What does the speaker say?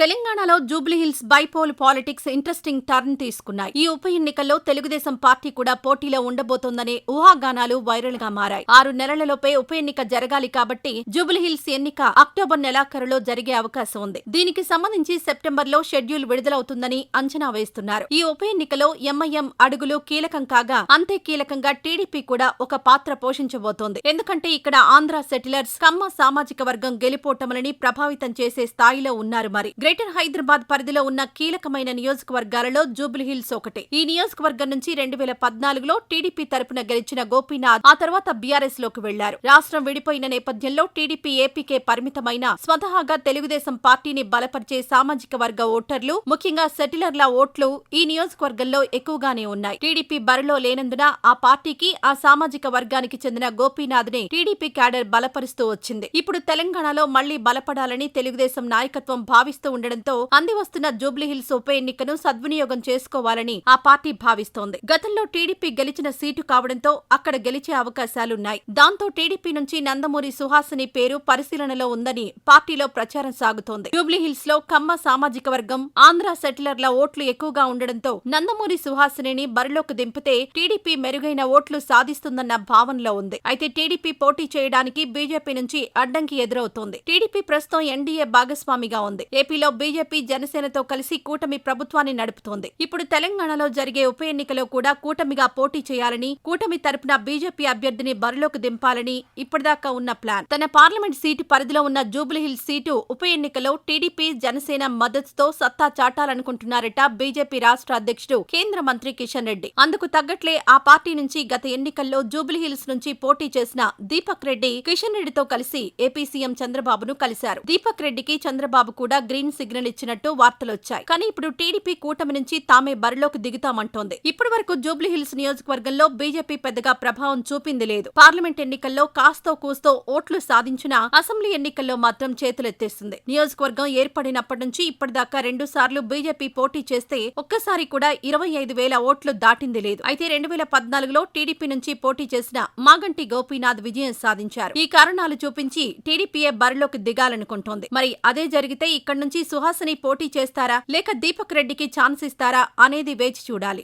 తెలంగాణలో Jubilee Hills bypoll politics interesting turn తీసుకున్నాయి. ఈ ఉప ఎన్నికల్లో తెలుగుదేశం పార్టీ కూడా పోటీలో ఉండబోతోందనే ఊహాగానాలు వైరల్గా మారాయి. ఆరు నెలలలోపే ఉప ఎన్నిక జరగాలి కాబట్టి జూబ్లీహిల్స్ ఎన్నిక అక్టోబర్ నెలాఖరులో జరిగే అవకాశం ఉంది. దీనికి సంబంధించి సెప్టెంబర్లో షెడ్యూల్ విడుదలవుతుందని అంచనా వేస్తున్నారు. ఈ ఉప ఎన్నికలో ఎంఐఎం అడుగులు కీలకం కాగా అంతే కీలకంగా టీడీపీ కూడా ఒక పాత్ర పోషించబోతోంది. ఎందుకంటే ఇక్కడ ఆంధ్ర సెటిలర్స్ కమ్మ సామాజిక వర్గం గెలిపోటములని ప్రభావితం చేసే స్థాయిలో ఉన్నారు మరి. గ్రేటర్ హైదరాబాద్ పరిధిలో ఉన్న కీలకమైన నియోజకవర్గాలలో జూబ్లీహిల్స్ ఒకటి. ఈ నియోజకవర్గం నుంచి రెండు వేల పద్నాలుగులో టీడీపీ తరపున గెలిచిన గోపీనాథ్ ఆ తర్వాత బీఆర్ఎస్లోకి వెళ్ళారు. రాష్ట్రం విడిపోయిన నేపథ్యంలో టీడీపీ ఏపీకే పరిమితమైన స్వతహాగా తెలుగుదేశం పార్టీని బలపరిచే సామాజిక వర్గ ఓటర్లు ముఖ్యంగా సెటిలర్ల ఓట్లు ఈ నియోజకవర్గంలో ఎక్కువగానే ఉన్నాయి. టీడీపీ బరిలో లేనందున ఆ పార్టీకి ఆ సామాజిక వర్గానికి చెందిన గోపీనాథ్ని టీడీపీ క్యాడర్ బలపరుస్తూ వచ్చింది. ఇప్పుడు తెలంగాణలో మళ్ళీ బలపడాలని తెలుగుదేశం నాయకత్వం భావిస్తూ ఉండడంతో అంది వస్తున్న జూబ్లీహిల్స్ ఉప ఎన్నికను సద్వినియోగం చేసుకోవాలని ఆ పార్టీ భావిస్తోంది. గతంలో టీడీపీ గెలిచిన సీటు కావడంతో అక్కడ గెలిచే అవకాశాలున్నాయి. దాంతో టీడీపీ నుంచి నందమూరి సుహాసిని పేరు పరిశీలనలో ఉందని పార్టీలో ప్రచారం సాగుతోంది. జూబ్లీహిల్స్లో కమ్మ సామాజిక వర్గం ఆంధ్ర సెటిలర్ల ఓట్లు ఎక్కువగా ఉండడంతో నందమూరి సుహాసినిని బరిలోకి దింపితే టీడీపీ మెరుగైన ఓట్లు సాధిస్తుందన్న భావనలో ఉంది. అయితే టీడీపీ పోటీ చేయడానికి బీజేపీ నుంచి అడ్డంకి ఎదురవుతోంది. టీడీపీ ప్రస్తుతం ఎన్డీఏ భాగస్వామిగా ఉంది. ఏపీలో బీజేపీ జనసేనతో కలిసి కూటమి ప్రభుత్వాన్ని నడుపుతోంది. ఇప్పుడు తెలంగాణలో జరిగే ఉప ఎన్నికలో కూడా కూటమిగా పోటీ చేయాలని కూటమి తరపున బీజేపీ అభ్యర్థిని బరిలోకి దింపాలని ఇప్పటిదాకా ఉన్న ప్లాన్. తన పార్లమెంట్ సీటు పరిధిలో ఉన్న జూబ్లీహిల్స్ సీటు ఉప ఎన్నికలో టీడీపీ జనసేన మద్దతుతో సత్తా చాటాలనుకుంటున్నారట బీజేపీ రాష్ట్ర అధ్యక్షుడు కేంద్ర మంత్రి కిషన్ రెడ్డి. అందుకు తగ్గట్లే ఆ పార్టీ నుంచి గత ఎన్నికల్లో జూబ్లీహిల్స్ నుంచి పోటీ చేసిన దీపక్ రెడ్డి కిషన్ రెడ్డితో కలిసి ఏపీ సీఎం చంద్రబాబును కలిశారు. దీపక్ రెడ్డికి చంద్రబాబు కూడా గ్రీన్ సిగ్నల్ ఇచ్చినట్టు వార్తలొచ్చాయి. కానీ ఇప్పుడు టీడీపీ కూటమి నుంచి తామే బరిలోకి దిగుతామంటోంది. ఇప్పటి వరకు జూబ్లీహిల్స్ నియోజకవర్గంలో బీజేపీ పెద్దగా ప్రభావం చూపింది లేదు. పార్లమెంట్ ఎన్నికల్లో కాస్తో కూస్తో ఓట్లు సాధించినా అసెంబ్లీ ఎన్నికల్లో మాత్రం చేతులెత్తేస్తుంది నియోజకవర్గం ఏర్పడినప్పటి నుంచి ఇప్పటిదాకా రెండు సార్లు బీజేపీ పోటీ చేస్తే ఒక్కసారి కూడా ఇరవై ఐదు వేల ఓట్లు దాటింది లేదు. అయితే రెండు వేల పద్నాలుగులో టీడీపీ నుంచి పోటీ చేసిన మాగంటి గోపీనాథ్ విజయం సాధించారు. ఈ కారణాలు చూపించి టీడీపీఏ బరిలోకి దిగాలనుకుంటోంది. మరి అదే జరిగితే ఇక్కడి నుంచి సుహాసిని పోటీ చేస్తారా? లేక దీపక్ రెడ్డికి ఛాన్స్ ఇస్తారా అనేది వేచి చూడాలి.